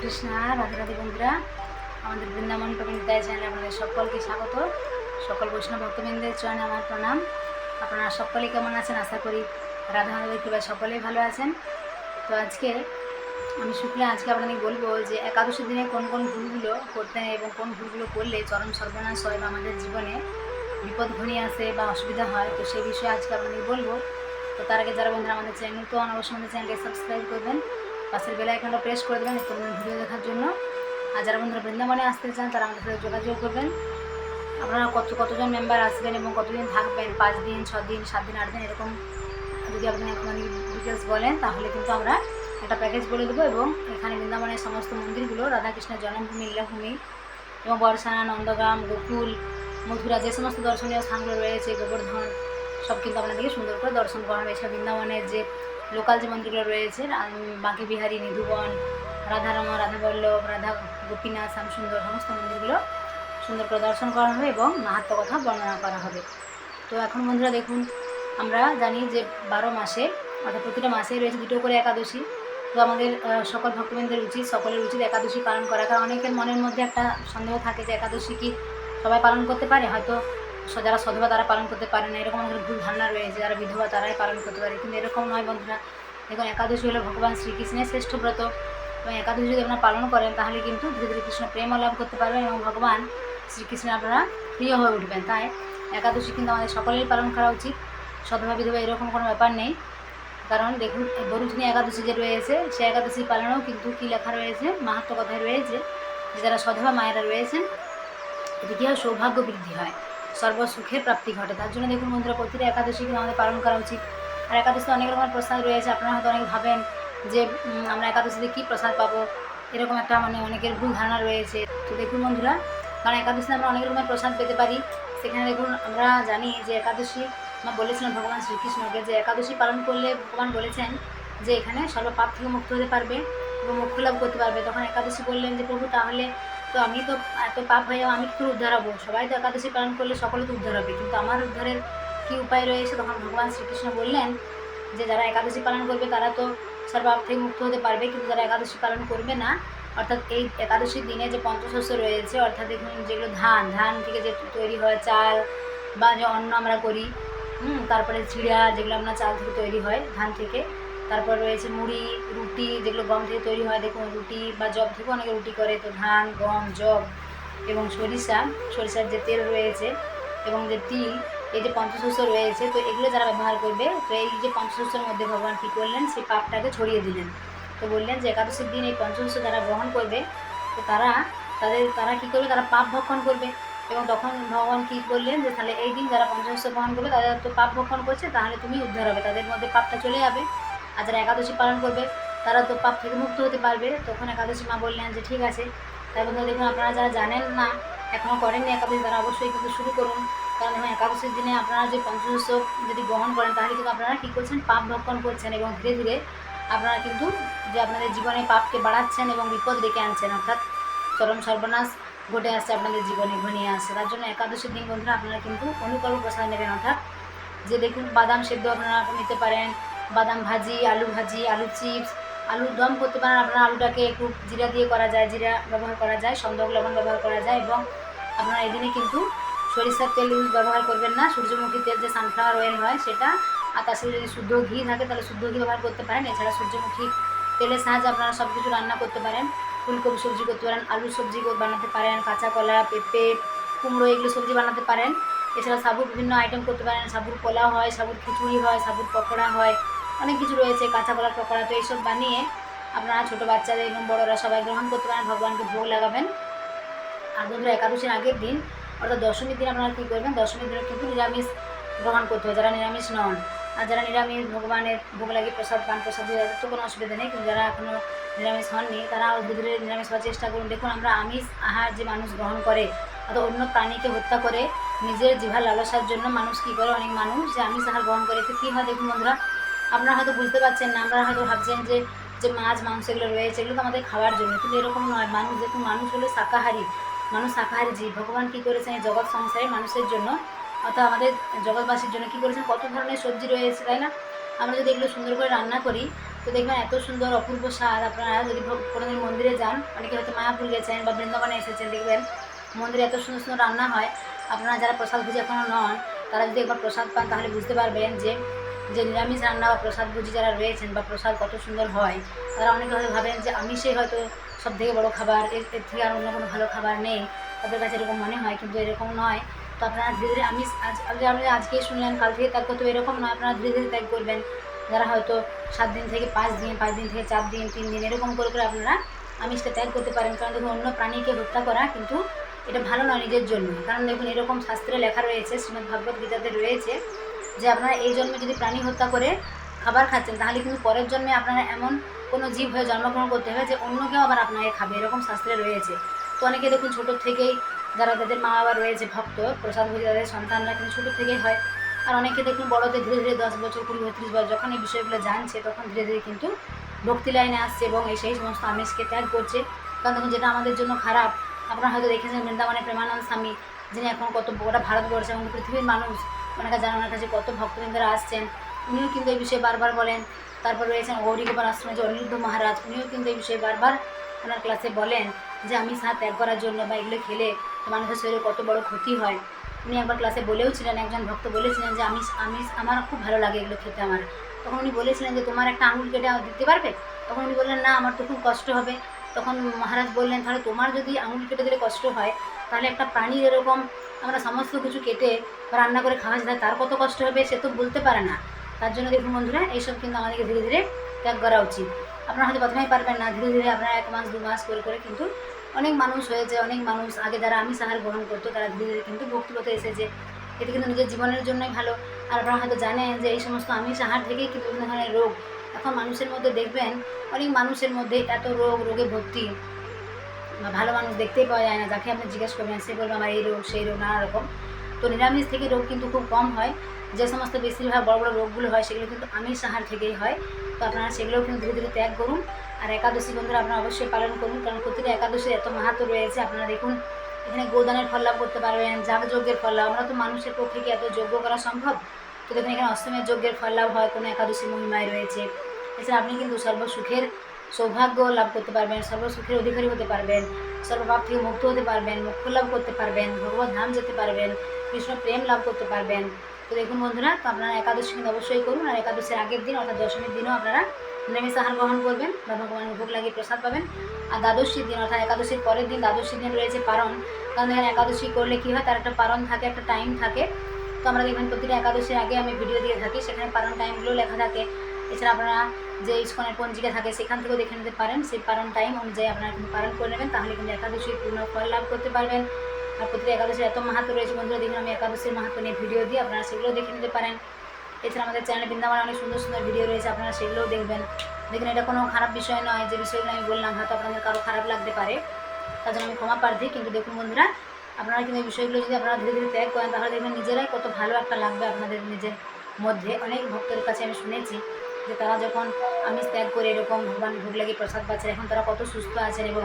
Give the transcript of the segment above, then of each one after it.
কৃষ্ণা রাধে রাধে বন্ধুরা। আমাদের বৃন্দাবন প্রবীণতায় চ্যানেলে আপনাদের সকলকে স্বাগত। সকল বৈষ্ণব ভক্তবৃন্দের চয়নে আমার প্রণাম। আপনারা সকলেই কেমন আছেন? আশা করি রাধা মাধবের কৃপায় সকলেই ভালো আছেন। তো আজকে আমি শুক্লা, আজকে আপনাদের বলব যে একাদশীর দিনে কোন কোন ভুলগুলো করতে এবং কোন ভুলগুলো করলে চরম সর্বনাশ হয় বা আমাদের জীবনে বিপদ ঘনিয়ে আসে বা অসুবিধা হয়, তো সেই বিষয়ে আজকে আপনাদের বলব। তো তার আগে যারা বন্ধুরা আমাদের চ্যানেল তো অবশ্যই আমাদের চ্যানেলকে সাবস্ক্রাইব করবেন। পাশের বেল আইকনটা প্রেস করে দেবেন নতুন ভিডিও দেখার জন্য। আর যারা বন্ধুরা বৃন্দাবনে আসতে চান, তারা আমাদের সাথে যোগাযোগ করবেন। আপনারা কত, কতজন মেম্বার আসবেন এবং কতদিন থাকবেন? পাঁচ দিন, ছ দিন, সাত দিন, আট দিন, এরকম যদি আপনি মানে ডিটেলস বলেন, তাহলে কিন্তু আমরা একটা প্যাকেজ বলে দেবো এবং এখানে বৃন্দাবনের সমস্ত মন্দিরগুলো রাধাকৃষ্ণের জন্মভূমি লীলাভূমি এবং বর্ষানা নন্দগ্রাম, গোকুল, মথুরা, যে সমস্ত দর্শনীয় স্থানগুলো রয়েছে, গোবর্ধন, সব কিন্তু আপনাদেরকে সুন্দর করে দর্শন করানো এছাড়া বৃন্দাবনের যে লোকাল যে মন্দিরগুলো রয়েছে বাঁকে বিহারী, নিধুবন, রাধারমা, রাধাবল্লভ, রাধা গোপীনাথ, শ্যামসুন্দর, সমস্ত মন্দিরগুলো সুন্দর করে দর্শন করানো হবে এবং মাহাত্ম কথা বর্ণনা করা হবে। তো এখন বন্ধুরা দেখুন, আমরা জানি যে বারো মাসে, অর্থাৎ প্রতিটা মাসেই রয়েছে দুটো করে একাদশী। তো আমাদের সকল ভক্তবৃন্দের উচিত, সকলের উচিত একাদশী পালন করা। কারণ অনেকের মনের মধ্যে একটা সন্দেহ থাকে যে একাদশী কি সবাই পালন করতে পারে? হয়তো যারা সধবা তারা পালন করতে পারে না, এরকম আমাদের ভুল ধারণা রয়েছে। যারা বিধবা তারাই পালন করতে পারে, কিন্তু এরকম নয় বন্ধুরা। দেখুন, একাদশী হলো ভগবান শ্রীকৃষ্ণের শ্রেষ্ঠ ব্রত। এবং একাদশী যদি আপনারা পালন করেন, তাহলে কিন্তু ধীরে ধীরে কৃষ্ণ প্রেম লাভ করতে পারবেন এবং ভগবান শ্রীকৃষ্ণের আপনারা প্রিয় হয়ে উঠবেন। তাই একাদশী কিন্তু আমাদের সকলেরই পালন করা উচিত। সধবা, বিধবা এরকম কোনো ব্যাপার নেই। কারণ দেখুন এই একাদশী যে রয়েছে, সে একাদশী পালনেও কিন্তু কী লেখা রয়েছে মাহাত্ম কথায় রয়েছে যে যারা সধবা মায়েরা রয়েছেন এটি কী হয় সৌভাগ্য বৃদ্ধি হয়। সর্বসুখের প্রাপ্তি ঘটে। তার জন্য দেখুন বন্ধুরা, প্রতিটা একাদশী কিন্তু আমাদের পালন করা উচিত। আর একাদশীতে অনেক রকমের প্রসাদ রয়েছে। আপনারা হয়তো অনেক ভাবেন যে আমরা একাদশীতে কী প্রসাদ পাবো? এরকম একটা মানে অনেকের ভুল ধারণা রয়েছে। তো দেখুন বন্ধুরা, কারণ একাদশীতে আমরা অনেক রকমের প্রসাদ পেতে পারি। সেখানে দেখুন, আমরা জানি যে একাদশী মা বলেছিলেন ভগবান শ্রীকৃষ্ণকে যে একাদশী পালন করলে ভগবান বলেছেন যে এখানে সর্বপাপ থেকে মুক্ত হতে পারবে এবং মুক্তি লাভ করতে পারবে। তখন একাদশী বললেন যে, প্রভু, তাহলে তো আমি তো এত পাপ হয়ে যাব আমি কি করে উদ্ধার হব। সবাই তো একাদশী পালন করলে সকলে তো উদ্ধার হবে। কিন্তু আমার উদ্ধারের কী উপায় রয়েছে? তখন ভগবান শ্রীকৃষ্ণ বললেন যে, যারা একাদশী পালন করবে তারা তো সর্বাপ থেকে মুক্ত হতে পারবে, কিন্তু যারা একাদশী পালন করবে না, অর্থাৎ এই একাদশীর দিনে যে পঞ্চশস্য রয়েছে, অর্থাৎ দেখুন যেগুলো ধান ধান থেকে যে তৈরি হয় চাল বা যে অন্ন আমরা করি, হুম, তারপরে চিড়া যেগুলো আমরা চাল থেকে তৈরি হয় ধান থেকে তারপর রয়েছে মুড়ি, রুটি যেগুলো গম থেকে তৈরি হয়, দেখুন, রুটি বা জব থেকে অনেকে রুটি করে, তো ধান, গম জব এবং সরিষা, সরিষার যে তেল রয়েছে এবং যে তিল, এই যে পঞ্চশস্য রয়েছে, তো এগুলো যারা ব্যবহার করবে, তো এই যে পঞ্চশস্যের মধ্যে ভগবান কী করলেন, সেই পাপটাকে ছড়িয়ে দিলেন। তো বললেন যে একাদশীর দিন এই পঞ্চশস্য যারা গ্রহণ করবে, তো তারা, তাদের, তারা কী করবে, তারা পাপ ভক্ষণ করবে এবং তখন ভগবান কী করলেন যে তাহলে এই দিন যারা পঞ্চশস্য গ্রহণ করবে, তাদের তো পাপ ভক্ষণ করছে, তাহলে তুমি উদ্ধার হবে, তাদের মধ্যে পাপটা চলে যাবে। আর যারা একাদশী পালন করবে, তারা তো পাপ থেকে মুক্ত হতে পারবে। তখন একাদশী মা বললেন যে, ঠিক আছে। তাই বন্ধু দেখুন, আপনারা যারা জানেন না এখনও করেননি একাদশী, তারা অবশ্যই কিন্তু শুরু করুন। কারণ দেখুন, একাদশীর দিনে আপনারা যে পঞ্চশস্য যদি গ্রহণ করেন, তাহলে কিন্তু আপনারা কী করছেন? পাপ ভক্ষণ করছেন এবং ধীরে ধীরে আপনারা কিন্তু যে আপনাদের জীবনে পাপকে বাড়াচ্ছেন এবং বিপদ ডেকে আনছেন, অর্থাৎ চরম সর্বনাশ ঘটে আসছে আপনাদের জীবনে, ঘনিয়ে আসছে। তার জন্য একাদশীর দিন বন্ধুরা, আপনারা কিন্তু অনুকল্প প্রসাদ নেবেন, অর্থাৎ যে দেখুন, বাদাম সেদ্ধ আপনারা নিতে পারেন বাদাম ভাজি, আলু ভাজি, আলু চিপস, আলুর দম করতে পারেন আপনারা আলুটাকে একটু জিরা দিয়ে করা যায়, জিরা ব্যবহার করা যায় সন্দক লবণ ব্যবহার করা যায় এবং আপনারা এদিনে কিন্তু সরিষার তেল ইউজ ব্যবহার করবেন না। সূর্যমুখী তেল যে সানফ্লাওয়ার অয়েল হয় সেটা আর সাথে যদি শুদ্ধ ঘি থাকে তাহলে শুদ্ধ ঘি ব্যবহার করতে পারেন। এছাড়া সূর্যমুখী তেলের সাহায্যে আপনারা সব কিছু রান্না করতে পারেন। ফুলকপি সবজি করতে পারেন আলু সবজি বানাতে পারেন কাঁচা কলা পেঁপে, কুমড়ো এগুলো সবজি বানাতে পারেন। এছাড়া সাবুর বিভিন্ন আইটেম করতে পারেন। সাবুর পোলাও হয়, সাবুর খিচুড়ি হয়, সাবুর পকোড়া হয়। অনেক কিছু রয়েছে, কাঁচা কলার পকোড়া তো এইসব বানিয়ে আপনারা ছোটো বাচ্চাদের এবং বড়োরা সবাই গ্রহণ করতে পারেন, ভগবানকে ভোগ লাগাবেন। আর বন্ধুরা, একাদশীর আগের দিন, অর্থাৎ দশমীর দিন আপনারা কী করবেন? দশমীর দিনে কিন্তু নিরামিষ গ্রহণ করতে হবে, যারা নিরামিষ নন। আর যারা নিরামিষ, ভগবানের ভোগ লাগে প্রসাদ, পান প্রসাদ দিয়ে তো কোনো অসুবিধা নেই, কিন্তু যারা এখনও নিরামিষ হননি, তারা ধীরে ধীরে নিরামিষ হওয়ার চেষ্টা করুন। দেখুন, আমরা আমিষ আহার যে মানুষ গ্রহণ করে, অর্থাৎ অন্য প্রাণীকে হত্যা করে, নিজের জিভার লালসার জন্য মানুষ কী করে? অনেক মানুষ যে আমিষ আহার গ্রহণ করে। তো কী হয় দেখুন বন্ধুরা আপনারা হয়তো বুঝতে পারছেন না আমরা হয়তো ভাবছেন যে যে মাছ, মাংস এগুলো রয়েছে, এগুলো তো আমাদের খাওয়ার জন্য। কিন্তু এরকম নয়, মানুষ দেখুন মানুষ হলো শাকাহারী, মানুষ শাকাহারী জীব। ভগবান কী করেছেন এই জগৎ সংসারে মানুষের জন্য? অর্থাৎ আমাদের জগৎবাসীর জন্য কী করেছেন? কত ধরনের সবজি রয়েছে, তাই না? আমরা যদি এগুলো সুন্দর করে রান্না করি, তো দেখবেন এত সুন্দর অপূর্ব স্বাদ। আপনারা যদি কোনোদিন মন্দিরে যান, অনেকে হয়তো মায়াপুর গেছেন বা বৃন্দাবনে এসেছেন, দেখবেন মন্দিরে এত সুন্দর সুন্দর রান্না হয়। আপনারা যারা প্রসাদ ভুজি এখনও নন, তারা যদি একবার প্রসাদ পান, তাহলে বুঝতে পারবেন যে যে নিরামিষ রান্না বা প্রসাদ বুঝি যারা রয়েছেন বা প্রসাদ কত সুন্দর হয়, তারা অনেকে হয়তো ভাবেন যে আমিষে হয়তো সব থেকে বড়ো খাবার, এর থেকে আর অন্য কোনো ভালো খাবার নেই। তাদের কাছে এরকম মনে হয়, কিন্তু এরকম নয়। তো আপনারা ধীরে ধীরে আমিষ, আজ আপনি আজকেই শুনলেন কাল থেকে ত্যাগ করতে এরকম নয়। আপনারা ধীরে ধীরে ত্যাগ করবেন। যারা হয়তো সাত দিন থেকে পাঁচ দিন পাঁচ দিন থেকে চার দিন, তিন দিন, এরকম করে করে আপনারা আমিষটা ত্যাগ করতে পারেন। কারণ দেখুন, অন্য প্রাণীকে হত্যা করা কিন্তু এটা ভালো নয় নিজের জন্য কারণ দেখুন, এরকম শাস্ত্রে লেখা রয়েছে, শ্রীমদ্ গীতাতে রয়েছে যে আপনারা এই জন্মে যদি প্রাণী হত্যা করে খাবার খাচ্ছেন, তাহলে কিন্তু পরের জন্মে আপনারা এমন কোনো জীব হয়ে জন্মগ্রহণ করতে হবে যে অন্য কেউ আবার আপনাকে খাবে, এরকম শাস্ত্রে রয়েছে। তো অনেকে দেখুন ছোটো থেকেই যারা তাদের মা বাবা রয়েছে, ভক্ত, প্রসাদ ভোজি তাদের সন্তানরা কিন্তু ছোটো থেকেই হয়। আর অনেকে দেখুন বড়দের ধীরে ধীরে দশ বছর, কুড়ি বত্রিশ বছর যখন এই বিষয়গুলো জানছে, তখন ধীরে ধীরে কিন্তু ভক্তি লাইনে আসছে এবং এই সেই সমস্ত আমিষকে ত্যাগ করছে। কারণ দেখুন যেটা আমাদের জন্য খারাপ, আপনারা হয়তো দেখেছেন বৃন্দাবনে প্রেমানন্দ স্বামী যিনি এখন কত গোটা ভারতবর্ষে এবং পৃথিবীর মানুষ ওনার কাছে ওনার কাছে কত ভক্তবৃন্দরা আসছেন, উনিও কিন্তু এই বিষয়ে বারবার বলেন। তারপর রয়েছেন গৌরী গোপাল আশ্রমে যে অনিরুদ্ধ মহারাজ, উনিও কিন্তু এই বিষয়ে বারবার ওনার ক্লাসে বলেন যে, আমি সাথ ত্যাগ করার জন্য বা এগুলো খেলে মানুষের শরীরে কত বড় ক্ষতি হয়। উনি একবার ক্লাসে বলেও ছিলেন, একজন ভক্ত বলেছিলেন যে, আমি আমি, আমার খুব ভালো লাগে এগুলো খেতে আমার। তখন উনি বলেছিলেন যে, তোমার একটা আঙুল কেটে দিতে পারবে? তখন উনি বললেন, না, আমার তো খুব কষ্ট হবে। তখন মহারাজ বললেন, তাহলে তোমার যদি আঙুল কেটে দিলে কষ্ট হয় তাহলে একটা প্রাণী এরকম আমরা সমস্ত কিছু কেটে রান্না করে খাওয়া যায়, তার কত কষ্ট হবে সে তো বলতে পারে না। তার জন্য দেখুন বন্ধুরা, এইসব কিন্তু আমাদেরকে ধীরে ধীরে ত্যাগ করা উচিত। আপনারা হয়তো প্রথমেই পারবেন না, ধীরে ধীরে আপনারা এক মাস, দু মাস করে করে কিন্তু অনেক মানুষ হয়েছে, অনেক মানুষ, আগে যারা আমি সাহার গ্রহণ করতো, তারা ধীরে ধীরে কিন্তু ভক্তিপথে এসেছে। এটি কিন্তু নিজের জীবনের জন্যই ভালো। আর আপনারা হয়তো জানেন যে এই সমস্ত আমিষ আহার থেকেই কিন্তু বিভিন্ন ধরনের রোগ। এখন মানুষের মধ্যে দেখবেন, অনেক মানুষের মধ্যে এত রোগ, রোগে ভর্তি। ভালো মানুষ দেখতেই পাওয়া যায় না, যাকে আপনি জিজ্ঞেস করবেন, সে বলবে আমার এই রোগ, সেই রোগ, নানা রকম। তো নিরামিষ থেকে রোগ কিন্তু খুব কম হয়। যে সমস্ত বেশিরভাগ বড় বড় রোগগুলো হয়, সেগুলো কিন্তু আমিষ আহার থেকেই হয়। তো আপনারা সেগুলোও কিন্তু ধীরে ধীরে ত্যাগ করুন। আর একাদশী বন্ধুরা, আপনারা অবশ্যই পালন করুন। কারণ প্রতিটা একাদশীর এত মাহাত্ম রয়েছে। আপনারা দেখুন, এখানে গোদানের ফল লাভ করতে পারবেন যাগযজ্ঞের ফল লাভ। আমরা তো মানুষের পক্ষে কি এত যজ্ঞ করা সম্ভব? তো দেখুন, এখানে অষ্টমের যজ্ঞের ফল লাভ হয়। কোনো একাদশী মহিমায় রয়েছে। এছাড়া আপনি কিন্তু সর্বসুখের সৌভাগ্য লাভ করতে পারবেন, সর্বসুখের অধিকারী হতে পারবেন, সর্বপাপ থেকে মুক্ত হতে পারবেন মোক্ষ লাভ করতে পারবেন, ভগবত ধাম যেতে পারবেন, কৃষ্ণ প্রেম লাভ করতে পারবেন। তো দেখুন বন্ধুরা আপনারা একাদশী কিন্তু অবশ্যই করুন, আর একাদশীর আগের দিন অর্থাৎ দশমীর দিনও আপনারা নিরামিষ আহার গ্রহণ করবেন বা ভগবানের ভোগ লাগিয়ে প্রসাদ পাবেন। আর দ্বাদশীর দিন অর্থাৎ একাদশীর পরের দিন দ্বাদশীর দিন রয়েছে পারণ। কারণ এখানে একাদশী করলে কী হয়? তার একটা পারণ থাকে, একটা টাইম থাকে। তো আমরা দেখবেন প্রতিটা একাদশীর আগে আমি ভিডিও দিয়ে থাকি, সেখানে পারণ টাইমগুলো লেখা থাকে। এছাড়া আপনারা যে ইস্কনের পঞ্জিকা থাকে সেখান থেকেও দেখে নিতে পারেন। সেই পালন টাইম অনুযায়ী আপনারা কিন্তু পালন করে নেবেন, তাহলে কিন্তু একাদশীর পূর্ণ ফল লাভ করতে পারবেন। আর প্রতিটা একাদশীর এত মাহাত্ম রয়েছে বন্ধুরা, দেখুন আমি একাদশীর মাহাত্ম নিয়ে ভিডিও দিই, আপনারা সেগুলো দেখে নিতে পারেন। এছাড়া আমাদের চ্যানেলে বৃন্দাবনে অনেক সুন্দর সুন্দর ভিডিও রয়েছে, আপনারা সেগুলোও দেখবেন। দেখুন, এটা কোনো খারাপ বিষয় নয়, যে বিষয়গুলো আমি বললাম, হয়তো আপনাদের কারও খারাপ লাগতে পারে, তার জন্য আমি ক্ষমা প্রার্থী। কিন্তু দেখুন বন্ধুরা, আপনারা কিন্তু এই বিষয়গুলো যদি আপনারা ধীরে ধীরে ত্যাগ করেন, তাহলে দেখবেন নিজেরাই কত ভালো একটা লাগবে আপনাদের নিজের মধ্যে। অনেক ভক্তের কাছে আমি শুনেছি যে তারা যখন আমিষ ত্যাগ করে এরকম ভগবান ভোগ লাগিয়ে প্রসাদ পাচ্ছেন, এখন তারা কত সুস্থ আছেন এবং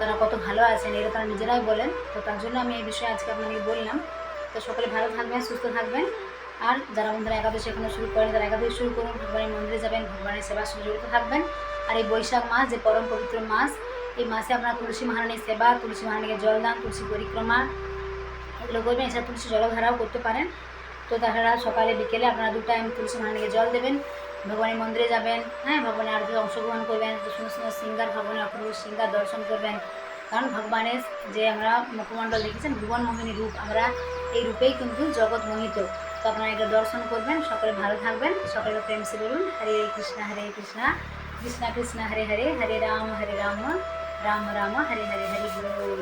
তারা কত ভালো আছেন, এটা তারা নিজেরাই বলেন। তো তার জন্য আমি এই বিষয়ে আজকে আপনাকে বললাম। তো সকলে ভালো থাকবেন, সুস্থ থাকবেন। আর যারা বন্ধুরা একাদশী এখনও শুরু করেন, তারা একাদশী শুরু করুন, ভগবানের মন্দিরে যাবেন, ভগবানের সেবার সঙ্গে জড়িত থাকবেন। আর এই বৈশাখ মাস, যে পরম পবিত্র মাস, এই মাসে আপনারা তুলসী মহারানীর সেবা, তুলসী মহারানীকে জলদান তুলসী পরিক্রমা এগুলো করবেন। এছাড়া তুলসী জলধারাও করতে পারেন। তো তাছাড়া সকালে, বিকেলে আপনারা দু টাইম তুলসী মহারানীকে জল দেবেন। ভগবানের মন্দিরে যাবেন হ্যাঁ ভগবানের আরতি অংশগ্রহণ করবেন সুন্দর সুন্দর সিঙ্গার ভগবানের অপূর্ব সিঙ্গার দর্শন করবেন। কারণ ভগবানের যে আমরা মুখমণ্ডল দেখেছেন, ভুবন মোহিনী রূপ, আমরা এই রূপেই কিন্তু জগৎ মোহিত। তো আপনারা এটা দর্শন করবেন, সকলে ভালো থাকবেন সকলে প্রেম সে বলুন, হরে কৃষ্ণ হরে কৃষ্ণ কৃষ্ণ কৃষ্ণ, হরে হরে হরে রাম হরে রাম রাম রাম, হরে হরে হরে বল।